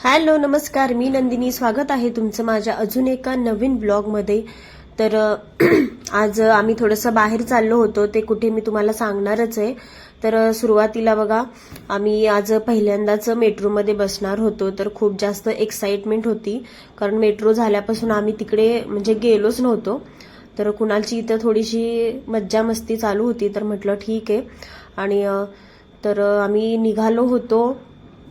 Hello नमस्कार. मी नंदिनी. स्वागत आहे तुमचं माझ्या अजून एका नवीन ब्लॉगमध्ये. तर आज आम्ही थोडंसं बाहेर चाललो होतो. ते कुठे मी तुम्हाला सांगणारच आहे. तर सुरुवातीला बघा आम्ही आज पहिल्यांदाच मेट्रोमध्ये बसणार होतो. तर खूप जास्त एक्साइटमेंट होती. कारण मेट्रो झाल्यापासून आम्ही तिकडे म्हणजे गेलोच नव्हतो. तर कुणालची इथं थोडीशी मज्जा मस्ती चालू होती. तर म्हटलं ठीक आहे. आणि तर आम्ही निघालो होतो.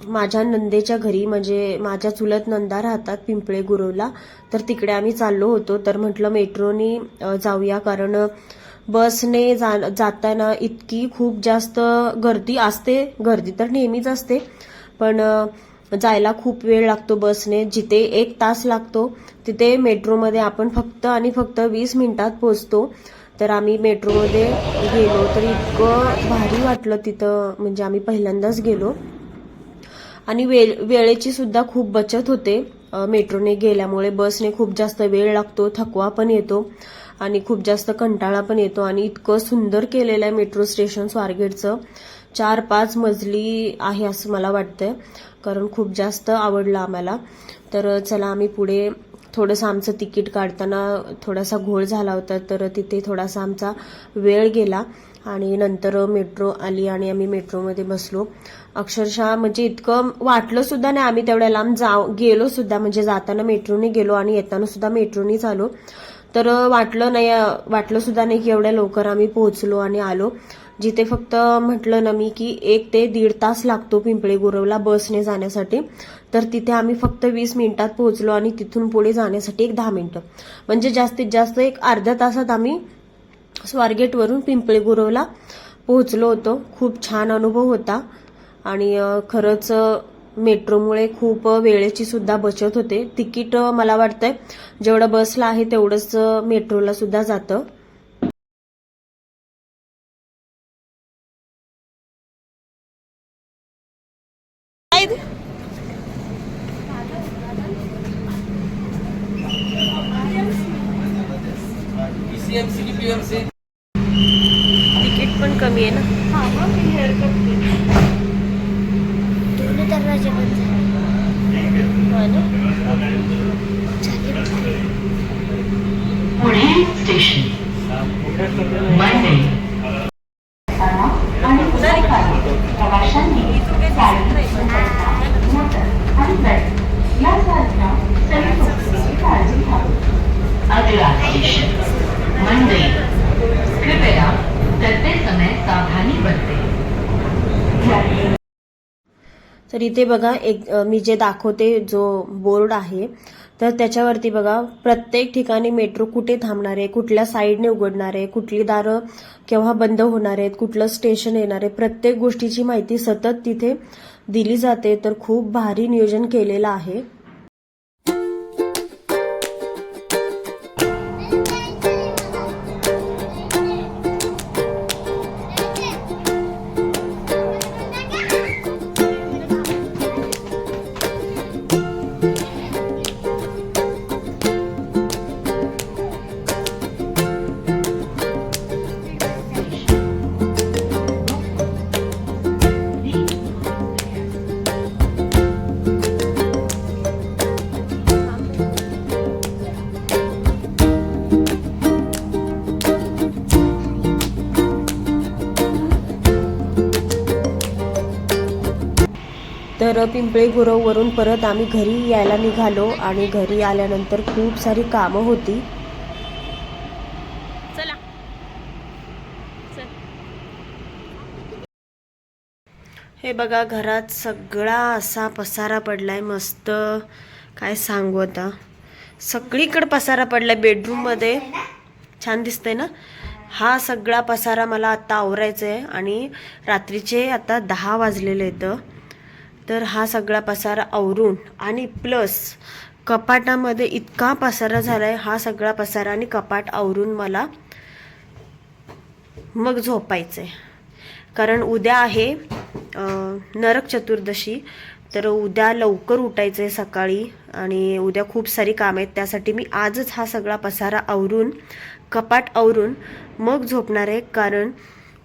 माझ्या नंदेच्या घरी म्हणजे माझ्या चुलत नंदा राहतात पिंपळे गुरवला तर तिकडे आम्ही चाललो होतो. तर म्हटलं मेट्रोनी जाऊया. कारण बसने जा जाताना इतकी खूप जास्त गर्दी असते. गर्दी तर नेहमीच असते. पण जायला खूप वेळ लागतो बसने. जिथे एक तास लागतो तिथे मेट्रोमध्ये आपण फक्त आणि फक्त वीस मिनिटात पोहोचतो. तर आम्ही मेट्रोमध्ये गेलो तर इतकं भारी वाटलं तिथं. म्हणजे आम्ही पहिल्यांदाच गेलो. आणि वेळ वेळेची सुद्धा खूप बचत होते. मेट्रोने गेल्यामुळे बसने खूप जास्त वेळ लागतो थकवा पण येतो आणि खूप जास्त कंटाळा पण येतो आणि इतकं सुंदर केलेलं आहे मेट्रो स्टेशन स्वारगेटचं. चार पाच मजली आहे असं मला वाटतंय कारण खूप जास्त आवडलं आम्हाला. तर चला आम्ही पुढे थोडंसं आमचं तिकीट काढताना थोडासा घोळ झाला होता तर तिथे थोडासा आमचा वेळ गेला. आणि नंतर मेट्रो आली आणि आम्ही मेट्रोमध्ये बसलो. अक्षरशः म्हणजे इतकं वाटलं सुद्धा नाही आम्ही तेवढ्या लांब जाऊ गेलो सुद्धा. म्हणजे जाताना मेट्रोने गेलो आणि येताना सुद्धा मेट्रोनेच आलो तर वाटलं नाही वाटलं सुद्धा नाही की एवढ्या लवकर आम्ही पोहोचलो आणि आलो. जिथे फक्त म्हटलं ना मी की एक ते दीड तास लागतो पिंपळे गुरवला बसने जाण्यासाठी. तर तिथे आम्ही फक्त वीस मिनिटात पोहोचलो आणि तिथून पुढे जाण्यासाठी एक दहा मिनिटं. म्हणजे जास्तीत जास्त एक अर्ध्या तासात आम्ही स्वारगेटवरून पिंपळे गुरवला पोहोचलो होतो. खूप छान अनुभव होता. आणि खरंच मेट्रोमुळे खूप वेळेची सुद्धा बचत होते. तिकीट मला वाटतंय जेवढं बसला आहे तेवढंच मेट्रोला सुद्धा जातं. पीसीएमसी की पीएमसी कमी आहे ना? दरवाजे बंद झाले. हो ना? पुणे स्टेशन. तर इथे बघा एक मी जे दाखवते जो बोर्ड आहे तर त्याच्यावरती बघा प्रत्येक ठिकाणी मेट्रो कुठे थांबणार आहे कुठल्या साईडने उघडणार आहे कुठली दारं केव्हा बंद होणार आहेत कुठलं स्टेशन येणार आहे प्रत्येक गोष्टीची माहिती सतत तिथे दिली जाते. तर खूप भारी नियोजन केलेलं आहे. तर पिंपळे गुरववरून परत आम्ही घरी यायला निघालो आणि घरी आल्यानंतर खूप सारी कामं होती. चला. हे बघा घरात सगळा असा पसारा पडलाय मस्त. काय सांगू आता? सगळीकडे पसारा पडलाय बेडरूममध्ये छान दिसतंय ना? हा सगळा पसारा मला आता आवरायचा आहे आणि रात्रीचे आता दहा वाजलेले आहेत. तर हा सगळा पसारा आवरून आणि प्लस कपाटामध्ये इतका पसारा झालाय हा सगळा पसारा आणि कपाट आवरून मला मग झोपायचंय. कारण उद्या आहे नरक चतुर्दशी तर उद्या लवकर उठायचं आहे सकाळी आणि उद्या खूप सारी कामं आहेत. त्यासाठी मी आजच हा सगळा पसारा आवरून कपाट आवरून मग झोपणार आहे. कारण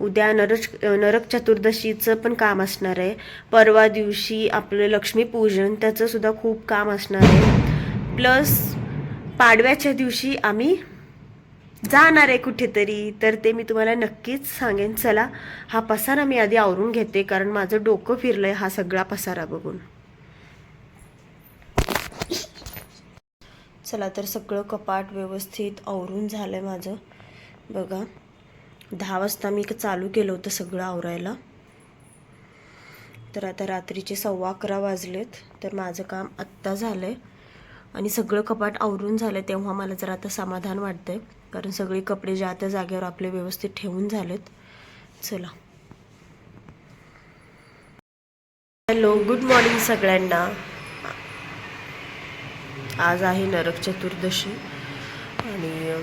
उद्या नरक नरक चतुर्दशीचं पण काम असणार आहे. परवा दिवशी आपलं लक्ष्मीपूजन त्याचं सुद्धा खूप काम असणार आहे. प्लस पाडव्याच्या दिवशी आम्ही जाणार आहे कुठेतरी तर ते मी तुम्हाला नक्कीच सांगेन. चला हा पसारा मी आधी आवरून घेते कारण माझं डोकं फिरलं आहे हा सगळा पसारा बघून. चला तर सगळं कपाट व्यवस्थित आवरून झालं आहे माझं. बघा. दहा वाजता मी चालू केलं होतं सगळं आवरायला. तर आता रात्रीचे सव्वा अकरा वाजलेत. तर माझं काम आत्ता झालं आहे आणि सगळं कपाट आवरून झालं तेव्हा मला जरा आता समाधान वाटतं आहे कारण सगळे कपडे ज्या त्या जागेवर आपले व्यवस्थित ठेवून झालेत. चला. हॅलो गुड मॉर्निंग सगळ्यांना. आज आहे नरक चतुर्दशी. आणि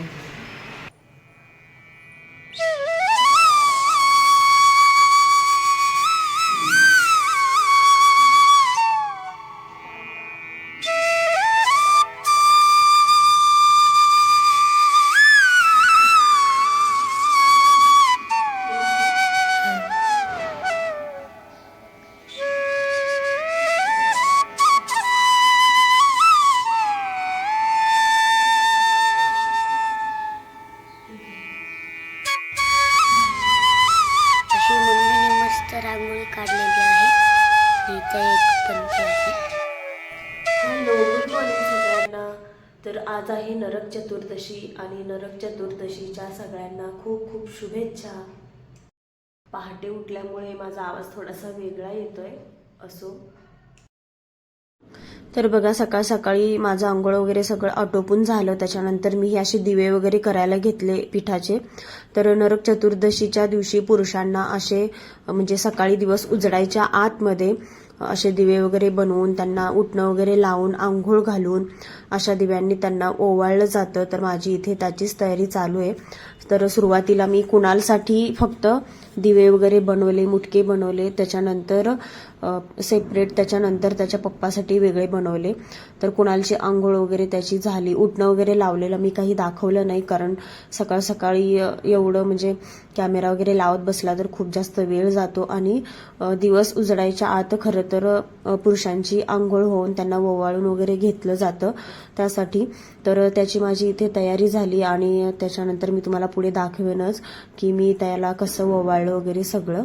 नरक चतुर्दशी आणि नरक चतुर्दशीच्या सगळ्यांना खूप खूप शुभेच्छा. पहाटे उठल्यामुळे माझा आवाज थोडासा वेगळा येतोय. असो. तर बघा सकाळ सकाळी माझं आंघोळ वगैरे सगळं आटोपून झालं. त्याच्यानंतर मी हे असे दिवे वगैरे करायला घेतले पिठाचे. तर नरक चतुर्दशीच्या दिवशी पुरुषांना असे म्हणजे सकाळी दिवस उजडायच्या आतमध्ये असे दिवे वगैरे बनवून त्यांना उठणं वगैरे लावून आंघोळ घालून अशा दिव्यांनी त्यांना ओवाळलं जातं. तर माझी इथे त्याचीच तयारी चालू आहे. तर सुरुवातीला मी कुणालसाठी फक्त दिवे वगैरे बनवले मुटके बनवले त्याच्यानंतर सेपरेट त्याच्यानंतर त्याच्या पप्पासाठी वेगळे बनवले. तर कुणालची आंघोळ वगैरे त्याची झाली. उठणं वगैरे लावलेलं मी काही दाखवलं नाही कारण सकाळ सकाळी एवढं म्हणजे कॅमेरा वगैरे लावत बसला तर खूप जास्त वेळ जातो आणि दिवस उजडायच्या आत खरं तर पुरुषांची आंघोळ होऊन त्यांना ओवाळून वगैरे घेतलं जातं. त्यासाठी. तर त्याची माझी इथे तयारी झाली आणि त्याच्यानंतर मी तुम्हाला पुढे दाखवेनच की मी त्याला कसं ओवाळलं वगैरे सगळं.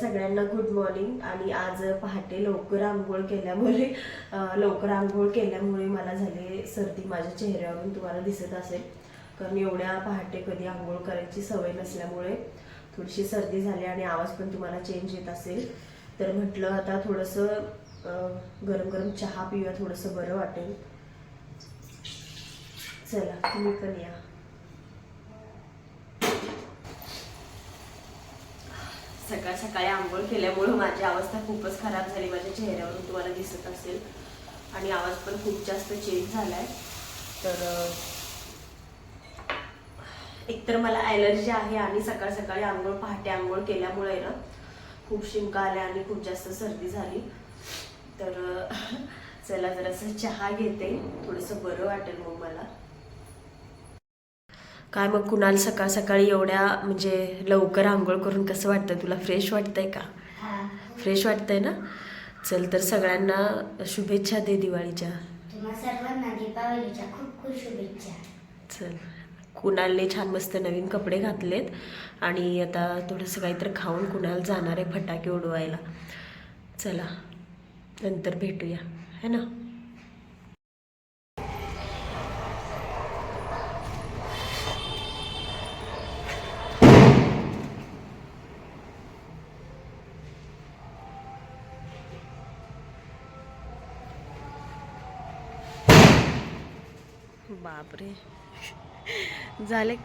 सगळ्यांना गुड मॉर्निंग आणि आज पहाटे लवकर आंघोळ केल्यामुळे लवकर आंघोळ केल्यामुळे मला झाले सर्दी माझ्या चेहऱ्यावरून तुम्हाला दिसत असेल. कारण एवढ्या पहाटे कधी आंघोळ करायची सवय नसल्यामुळे थोडीशी सर्दी झाली आणि आवाज पण तुम्हाला चेंज येत असेल. तर म्हटलं आता थोडंसं गरम गरम चहा पिऊया थोडंसं बरं वाटेल. चला तुम्ही पण या. सकाळ सकाळी आंघोळ केल्यामुळं माझी अवस्था खूपच खराब झाली. माझ्या चेहऱ्यावरून तुम्हाला दिसत असेल. आणि आवाज पण खूप जास्त चेंज झाला आहे तर एकतर मला ॲलर्जी आहे आणि सकाळ सकाळी आंघोळ पहाटे आंघोळ केल्यामुळे ना खूप शिंका आल्या आणि खूप जास्त सर्दी झाली. तर चला जरासं चहा घेते. थोडंसं बरं वाटेल मग मला. काय मग कुणाल सकाळ सकाळी एवढ्या म्हणजे लवकर आंघोळ करून कसं वाटतं तुला फ्रेश वाटतंय का? फ्रेश वाटतंय ना? चल तर सगळ्यांना शुभेच्छा दे दिवाळीच्या. तुम्हा सर्वांना दीपावलीच्या खूप खूप शुभेच्छा. चल. कुणालने छान मस्त नवीन कपडे घातलेत आणि आता थोडंसं काहीतरी खाऊन कुणाल जाणार आहे फटाके उडवायला. चला. नंतर भेटूया. है ना? बापरे. झाले.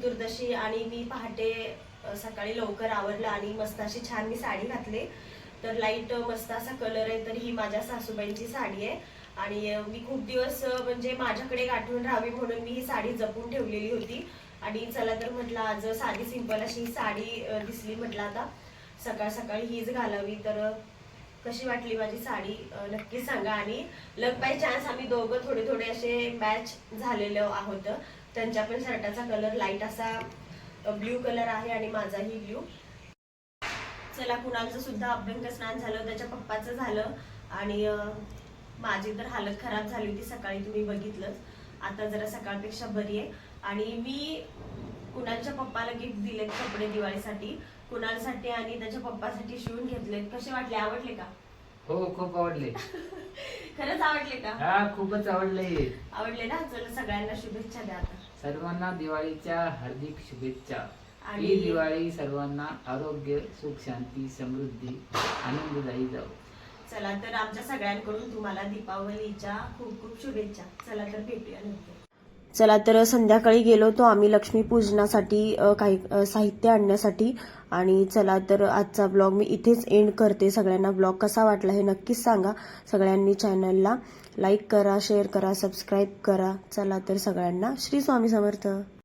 चतुर्दशी आणि मी पहाटे सकाळी लवकर आवरलं आणि मस्त अशी छान मी साडी घातली. तर लाइट मस्त असा कलर आहे तर ही माझ्या सासूबाईंची साडी आहे. आणि मी खूप दिवस म्हणजे माझ्याकडे गाठून राहावी म्हणून मी ही साडी जपून ठेवलेली होती. आणि चला तर म्हटलं आज साधी सिंपल अशी साडी दिसली म्हटलं आता. सकाळ सकाळी हीच घालावी तर कशी वाटली माझी साडी? नक्की सांगा. आणि लक बाय चान्स आम्ही दोघं थोडे थोडे असे मॅच झालेलो आहोत. त्यांच्या पण शर्टाचा कलर लाइट असा ब्ल्यू कलर आहे आणि माझाही ब्ल्यू चला कुणालचं सुद्धा अभ्यंग स्नान झालं त्याच्या पप्पाचं झालं आणि माझी तर हालत खराब झाली होती सकाळी तुम्ही बघितलंच. आता जरा सकाळपेक्षा बरी आहे. आणि मी कुणालच्या पप्पाला गिफ्ट दिलेत कपडे दिवाळीसाठी. कुणालसाठी आणि त्याच्या पप्पासाठी शिवून घेतलेत. कसे वाटले? आवडले का? हो खूप आवडले. खरंच आवडले का? हा खूपच आवडले. आवडले ना? चला सगळ्यांना शुभेच्छा द्या आता. सर्वांना दिवाळीच्या हार्दिक शुभेच्छा. ही दिवाळी सर्वांना आरोग्य सुख शांती समृद्धी आनंददायी जाऊ चला तर आमच्या सगळ्यांकडून तुम्हाला दीपावलीच्या खूप खूप शुभेच्छा. चला तर भेटूया नंतर. चला तर संध्याकाळी गेलो होतो आम्ही लक्ष्मी पूजनासाठी अ, काही साहित्य आणण्यासाठी. आणि चला तर आजचा ब्लॉग मी इथेच एंड करते. सगळ्यांना ब्लॉग कसा वाटला हे नक्कीच सांगा. सगळ्यांनी चॅनलला लाईक करा शेअर करा सबस्क्राईब करा. चला तर सगळ्यांना श्री स्वामी समर्थ.